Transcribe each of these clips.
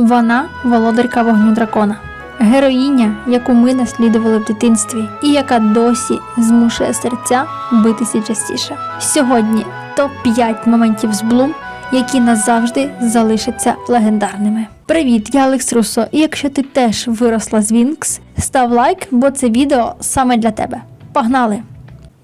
Вона володарка вогню дракона, героїня, яку ми наслідували в дитинстві, і яка досі змушує серця битися частіше. Сьогодні топ 5 моментів з Блум, які назавжди залишаться легендарними. Привіт, я Алекс Руссо, і якщо ти теж виросла з Вінкс, став лайк, бо це відео саме для тебе. Погнали!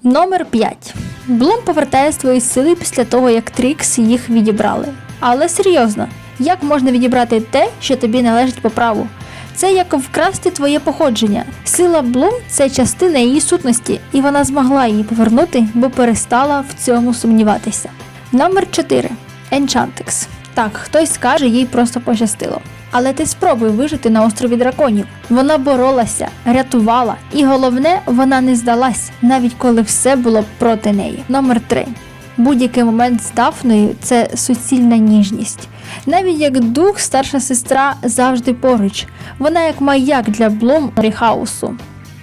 Номер 5. Блум повертає свої сили після того, як Трікс їх відібрали. Але серйозно, як можна відібрати те, що тобі належить по праву? Це як вкрасти твоє походження. Сила Блум це частина її сутності, і вона змогла її повернути, бо перестала в цьому сумніватися. Номер 4. Enchantix. Так, хтось скаже, їй просто пощастило. Але ти спробуй вижити на острові драконів. Вона боролася, рятувала, і головне, вона не здалась, навіть коли все було проти неї. Номер 3. Будь-який момент з Дафною це суцільна ніжність. Навіть як дух, старша сестра завжди поруч. Вона як маяк для Блум Ріхаусу.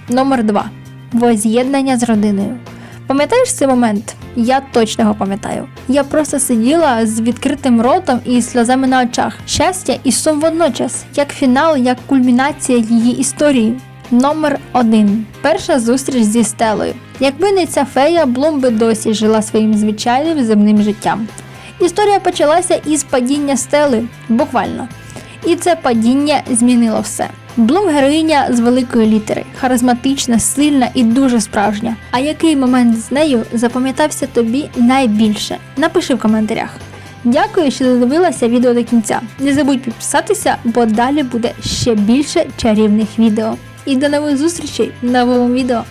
Номер 2. Воз'єднання з родиною. Пам'ятаєш цей момент? Я точно його пам'ятаю. Я просто сиділа з відкритим ротом і сльозами на очах. Щастя і сум водночас, як фінал, як кульмінація її історії. Номер 1. Перша зустріч зі Стелою. Якби не ця фея, Блум би досі жила своїм звичайним земним життям. Історія почалася із падіння стели, буквально. І це падіння змінило все. Блум героїня з великої літери, харизматична, сильна і дуже справжня. А який момент з нею запам'ятався тобі найбільше? Напиши в коментарях. Дякую, що додивилася відео до кінця. Не забудь підписатися, бо далі буде ще більше чарівних відео. І до нових зустрічей в новому відео.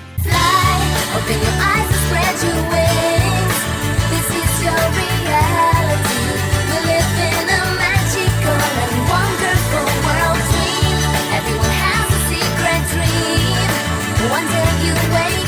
One day you wake